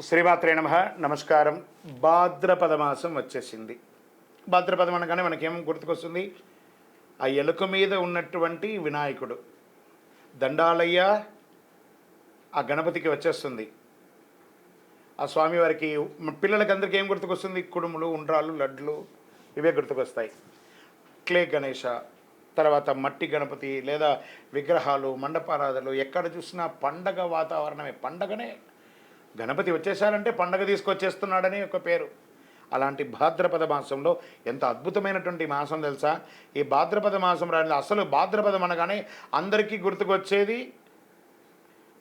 శ్రీమాత్రే నమ. నమస్కారం. భాద్రపద మాసం వచ్చేసింది. భాద్రపదం అనగానే మనకేం గుర్తుకొస్తుంది? ఆ ఎలుక మీద ఉన్నటువంటి వినాయకుడు. దండాలయ్య ఆ గణపతికి వచ్చేస్తుంది. ఆ స్వామివారికి పిల్లలకి అందరికీ ఏం గుర్తుకొస్తుంది? కుడుములు ఉండ్రాలు లడ్లు ఇవే గుర్తుకొస్తాయి. క్లే గణేష తర్వాత మట్టి గణపతి లేదా విగ్రహాలు మండపారాధనలు ఎక్కడ చూసినా పండగ వాతావరణమే. పండగనే గణపతి వచ్చేసారంటే పండగ తీసుకొచ్చేస్తున్నాడని ఒక పేరు. అలాంటి భాద్రపద మాసంలో ఎంత అద్భుతమైనటువంటి మాసం తెలుసా? ఈ భాద్రపద మాసం రాని అసలు భాద్రపదం అనగానే అందరికీ గుర్తుకొచ్చేది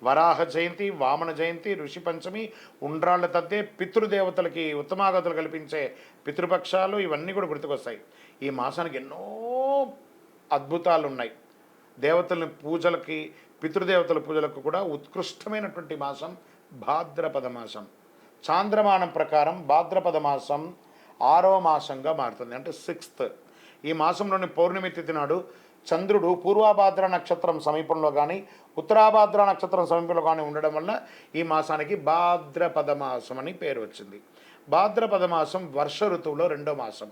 వరాహ జయంతి వామన జయంతి ఋషి పంచమి ఉండ్రాళ్ళ తద్దే పితృదేవతలకి ఉత్తమాగతులు కల్పించే పితృపక్షాలు ఇవన్నీ కూడా గుర్తుకొస్తాయి. ఈ మాసానికి ఎన్నో అద్భుతాలు ఉన్నాయి దేవతల పూజలకి పితృదేవతల పూజలకు కూడా ఉత్కృష్టమైనటువంటి మాసం భాద్రపద మాసం చాంద్రమానం ప్రకారం భాద్రపద మాసం ఆరవ మాసంగా మారుతుంది. అంటే సిక్స్త్. ఈ మాసంలోని పౌర్ణమి తిథి నాడు చంద్రుడు పూర్వాభాద్ర నక్షత్రం సమీపంలో కానీ ఉత్తరాభాద్ర నక్షత్రం సమీపంలో కానీ ఉండడం వల్ల ఈ మాసానికి భాద్రపద మాసం అని పేరు వచ్చింది. భాద్రపద మాసం వర్ష ఋతువులో రెండో మాసం.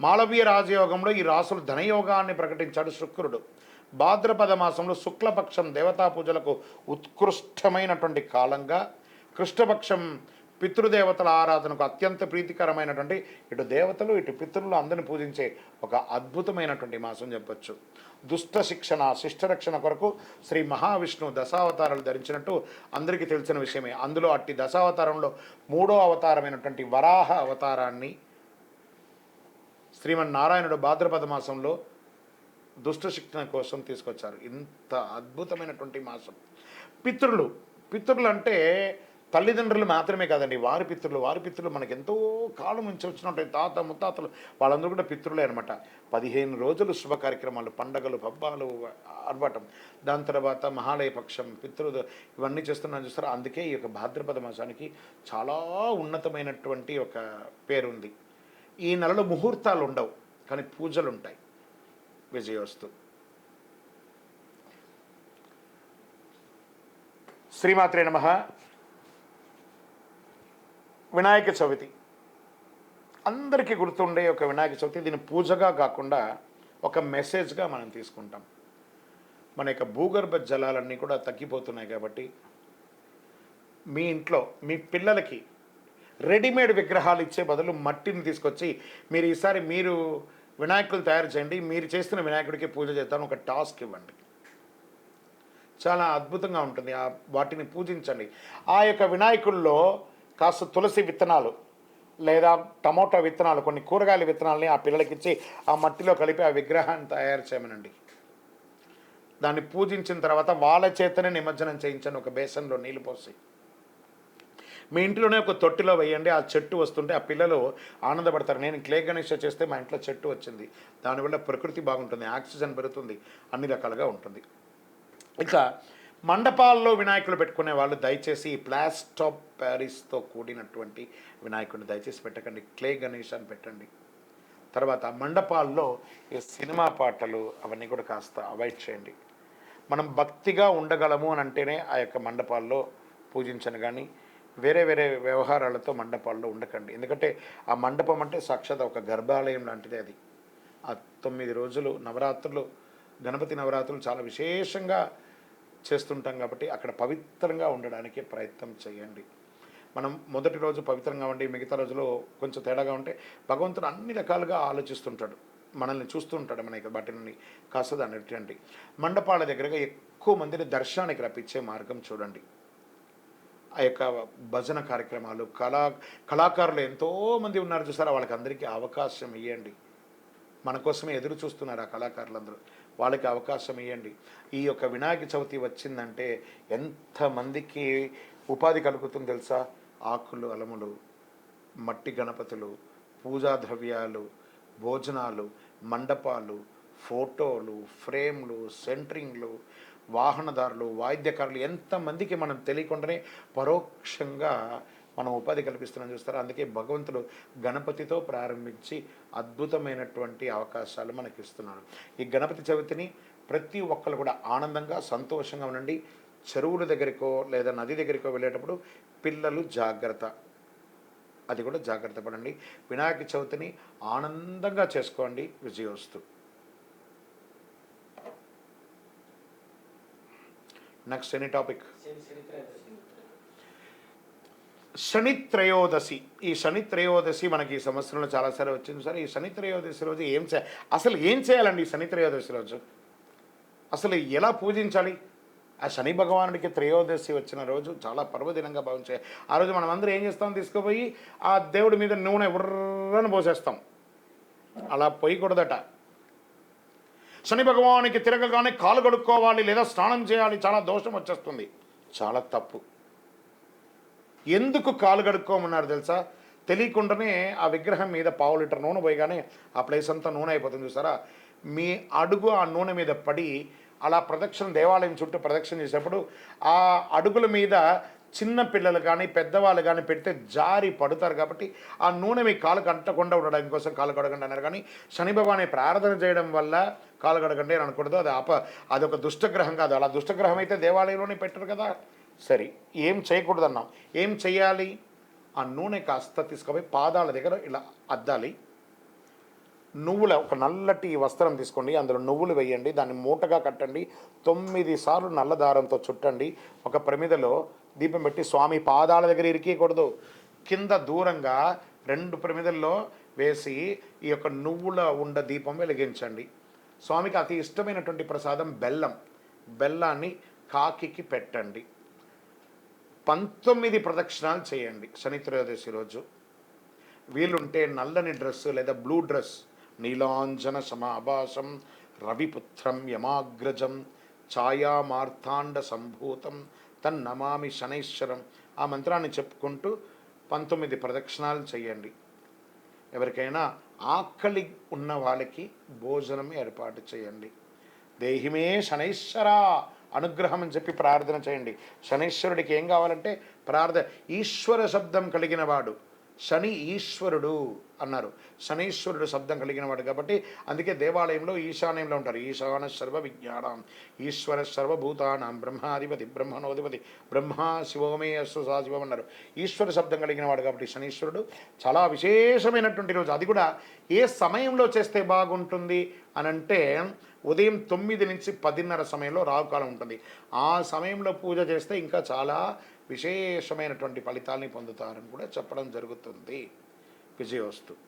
మాళవీయ రాజయోగంలో ఈ రాసులు ధనయోగాన్ని ప్రకటించాడు శుక్రుడు. భాద్రపద మాసంలో శుక్లపక్షం దేవతా పూజలకు ఉత్కృష్టమైనటువంటి కాలంగా కృష్ణపక్షం పితృదేవతల ఆరాధనకు అత్యంత ప్రీతికరమైనటువంటి ఇటు దేవతలు ఇటు పితృలు అందరిని పూజించే ఒక అద్భుతమైనటువంటి మాసం చెప్పొచ్చు. దుష్ట శిక్షణ శిష్టరక్షణ కొరకు శ్రీ మహావిష్ణువు దశావతారాలు ధరించినట్టు అందరికీ తెలిసిన విషయమే. అందులో అట్టి దశావతారంలో మూడో అవతారమైనటువంటి వరాహ అవతారాన్ని శ్రీమన్నారాయణుడు భాద్రపద మాసంలో దుష్ట శిక్షణ కోసం తీసుకొచ్చారు. ఇంత అద్భుతమైనటువంటి మాసం. పితృలు పితృలు అంటే తల్లిదండ్రులు మాత్రమే కాదండి వారి పితృలు. వారి పితృలు మనకి ఎంతో కాలం నుంచి వచ్చినట్టు తాత ముత్తాతలు వాళ్ళందరూ కూడా పితృలే అనమాట పదిహేను రోజులు శుభ కార్యక్రమాలు పండగలు పబ్బాలు అర్వటం. దాని తర్వాత మహాలయ పక్షం పితృ ఇవన్నీ చేస్తున్నాను చూస్తారా. అందుకే ఈ యొక్క భాద్రపద మాసానికి చాలా ఉన్నతమైనటువంటి ఒక పేరుంది. ఈ నెలలో ముహూర్తాలు ఉండవు కానీ పూజలు ఉంటాయి విజయోస్తు శ్రీమాత్రే నమ. వినాయక చవితి. అందరికీ గుర్తుండే ఒక వినాయక చవితి. దీన్ని పూజగా కాకుండా ఒక మెసేజ్గా మనం తీసుకుంటాం. మన యొక్క భూగర్భ జలాలన్నీ కూడా తగ్గిపోతున్నాయి కాబట్టి మీ ఇంట్లో మీ పిల్లలకి రెడీమేడ్ విగ్రహాలు ఇచ్చే బదులు మట్టిని తీసుకొచ్చి మీరు ఈసారి మీరు వినాయకులు తయారు చేయండి మీరు చేస్తున్న వినాయకుడికి పూజ చేస్తాను ఒక టాస్క్ ఇవ్వండి. చాలా అద్భుతంగా ఉంటుంది ఆ వాటిని పూజించండి. ఆ యొక్క వినాయకుల్లో కాస్త తులసి విత్తనాలు లేదా టమోటా విత్తనాలు కొన్ని కూరగాయల విత్తనాలని ఆ పిల్లలకి ఇచ్చి ఆ మట్టిలో కలిపి ఆ విగ్రహాన్ని తయారు చేయమనండి. దాన్ని పూజించిన తర్వాత వాళ్ళ చేతనే నిమజ్జనం చేయించండి ఒక బేసన్లో నీళ్ళు పోసి. మీ ఇంట్లోనే ఒక తొట్టిలో వేయండి ఆ చెట్టు వస్తుంటే ఆ పిల్లలు ఆనందపడతారు. నేను క్లే గణేష చేస్తే మా ఇంట్లో చెట్టు వచ్చింది. దానివల్ల ప్రకృతి బాగుంటుంది ఆక్సిజన్ పెరుగుతుంది అన్ని రకాలుగా ఉంటుంది. ఇక మండపాల్లో వినాయకులు పెట్టుకునే వాళ్ళు దయచేసి ప్లాస్టాప్ ఆఫ్ ప్యారిస్తో కూడినటువంటి వినాయకుడిని దయచేసి పెట్టకండి క్లే గణేష్ అని పెట్టండి. తర్వాత మండపాల్లో ఈ సినిమా పాటలు అవన్నీ కూడా కాస్త అవాయిడ్ చేయండి. మనం భక్తిగా ఉండగలము అని అంటేనే ఆ యొక్క మండపాల్లో పూజించను కానీ వేరే వేరే వ్యవహారాలతో మండపాల్లో ఉండకండి. ఎందుకంటే ఆ మండపం అంటే సాక్షాత్ ఒక గర్భాలయం లాంటిది అది. ఆ తొమ్మిది రోజులు నవరాత్రులు గణపతి నవరాత్రులు చాలా విశేషంగా చేస్తుంటాం కాబట్టి అక్కడ పవిత్రంగా ఉండడానికి ప్రయత్నం చేయండి. మనం మొదటి రోజు పవిత్రంగా ఉండి మిగతా రోజులో కొంచెం తేడాగా ఉంటే భగవంతుడు అన్ని రకాలుగా ఆలోచిస్తుంటాడు. మనల్ని చూస్తుంటాడు మన యొక్క వాటి నుండి కాస్త దాన్ని మండపాల దగ్గరగా ఎక్కువ మందిని దర్శనానికి రప్పించే మార్గం చూడండి. ఆ యొక్క భజన కార్యక్రమాలు కళా కళాకారులు ఎంతోమంది ఉన్నారు చూసారా? వాళ్ళకి అందరికీ అవకాశం ఇవ్వండి మన కోసమే ఎదురు చూస్తున్నారు ఆ కళాకారులందరూ. వాళ్ళకి అవకాశం ఇవ్వండి ఈ యొక్క వినాయక చవితి వచ్చిందంటే ఎంతమందికి ఉపాధి కలుగుతుంది తెలుసా? ఆకులు అలములు మట్టి గణపతులు పూజా ద్రవ్యాలు భోజనాలు మండపాలు ఫోటోలు ఫ్రేమ్లు సెంటరింగ్లు వాహనదారులు వాయిద్యకారులు ఎంతమందికి మనం తెలియకుండానే పరోక్షంగా మనం ఉపాధి కల్పిస్తున్నాం చూస్తారా? అందుకే భగవంతుడు గణపతితో ప్రారంభించి అద్భుతమైనటువంటి అవకాశాలు మనకి ఇస్తున్నాడు ఈ గణపతి చవితిని ప్రతి ఒక్కరు కూడా ఆనందంగా సంతోషంగా ఉండండి. చెరువుల దగ్గరికో లేదా నది దగ్గరికో వెళ్ళేటప్పుడు పిల్లలు జాగ్రత్త. అది కూడా జాగ్రత్త పడండి. వినాయక చవితిని ఆనందంగా చేసుకోండి విజయోస్తు. నెక్స్ట్ ఎనీ టాపిక్ శని త్రయోదశి ఈ శని త్రయోదశి మనకి ఈ సంవత్సరంలో చాలాసార్లు వచ్చింది. సార్ ఈ శని త్రయోదశి రోజు ఏం చే అసలు ఏం చేయాలండి ఈ శని త్రయోదశి రోజు? అసలు ఎలా పూజించాలి? ఆ శని భగవానుడికి త్రయోదశి వచ్చిన రోజు చాలా పర్వదినంగా భావించే ఆ రోజు మనం అందరూ ఏం చేస్తాం? తీసుకుపోయి ఆ దేవుడి మీద నూనె ఉర్రని పోసేస్తాం. అలా పోయకూడదట. శని భగవానికి తిరగగానే కాలు కడుక్కోవాలి లేదా స్నానం చేయాలి చాలా దోషం వచ్చేస్తుంది. చాలా తప్పు. ఎందుకు కాలు కడుక్కోమన్నారు తెలుసా? తెలియకుండానే ఆ విగ్రహం మీద పావు లీటర్ నూనె పోయగానే ఆ ప్లేస్ అంతా నూనె అయిపోతుంది చూసారా? మీ అడుగు ఆ నూనె మీద పడి అలా ప్రదక్షిణ దేవాలయం చుట్టూ ప్రదక్షిణ చేసేటప్పుడు ఆ అడుగుల మీద చిన్న పిల్లలు కానీ పెద్దవాళ్ళు కానీ పెడితే జారి పడతారు కాబట్టి ఆ నూనె మీ కాలు కంటకుండా ఉండడం కోసం కాలు కడగండి అన్నారు. కానీ శని భగవాన్ని ప్రార్థన చేయడం వల్ల కాలు కడగండి అని అనకూడదు. అది అప అదొక దుష్టగ్రహం కాదు. అలా దుష్టగ్రహం అయితే దేవాలయంలోనే పెట్టరు కదా. సరే ఏం చేయకూడదన్నాం? ఏం చేయాలి? ఆ నూనె కాస్త తీసుకుపోయి పాదాల దగ్గర ఇలా అద్దాలి. నువ్వుల ఒక నల్లటి వస్త్రం తీసుకోండి. అందులో నువ్వులు వేయండి. దాన్ని మూటగా కట్టండి. తొమ్మిది సార్లు నల్ల దారంతో చుట్టండి. ఒక ప్రమిదలో దీపం పెట్టి స్వామి పాదాల దగ్గర ఇరికేయకూడదు. కింద దూరంగా రెండు ప్రమిదల్లో వేసి ఈ యొక్క నువ్వుల ఉండ దీపం వెలిగించండి. స్వామికి అతి ఇష్టమైనటువంటి ప్రసాదం బెల్లం. బెల్లాన్ని కాకికి పెట్టండి. పంతొమ్మిది ప్రదక్షిణాలు చేయండి శని త్రయోదశి రోజు. వీలుంటే నల్లని డ్రెస్ లేదా బ్లూ డ్రెస్ నీలాంజన సమాభాసం రవిపుత్రం యమాగ్రజం ఛాయామార్థాండ సంభూతం తన్నమామి శనైశ్వరం ఆ మంత్రాన్ని చెప్పుకుంటూ పంతొమ్మిది ప్రదక్షిణాలు చేయండి. ఎవరికైనా ఆకలి ఉన్న వాళ్ళకి భోజనం ఏర్పాటు చేయండి. దేహిమే శనైశ్వర అనుగ్రహం అని చెప్పి ప్రార్థన చేయండి. శనైశ్వరుడికి ఏం కావాలంటే ప్రార్థన ఈశ్వర శబ్దం కలిగిన వాడు. శని ఈశ్వరుడు అన్నారు. శనీశ్వరుడు శబ్దం కలిగిన వాడు కాబట్టి అందుకే దేవాలయంలో ఈశాన్యంలో ఉంటారు. ఈశాన సర్వ విజ్ఞానం ఈశ్వర సర్వభూతానం బ్రహ్మాధిపతి బ్రహ్మణోధిపతి బ్రహ్మ శివమే అస్సు శివం అన్నారు. ఈశ్వర శబ్దం కలిగిన వాడు కాబట్టి శనీశ్వరుడు చాలా విశేషమైనటువంటి రోజు. అది కూడా ఏ సమయంలో చేస్తే బాగుంటుంది అని అంటే ఉదయం తొమ్మిది నుంచి పదిన్నర సమయంలో రావుకాలం ఉంటుంది. ఆ సమయంలో పూజ చేస్తే ఇంకా చాలా విశేషమైనటువంటి ఫలితాల్ని పొందుతారని కూడా చెప్పడం జరుగుతుంది. విజయోస్తు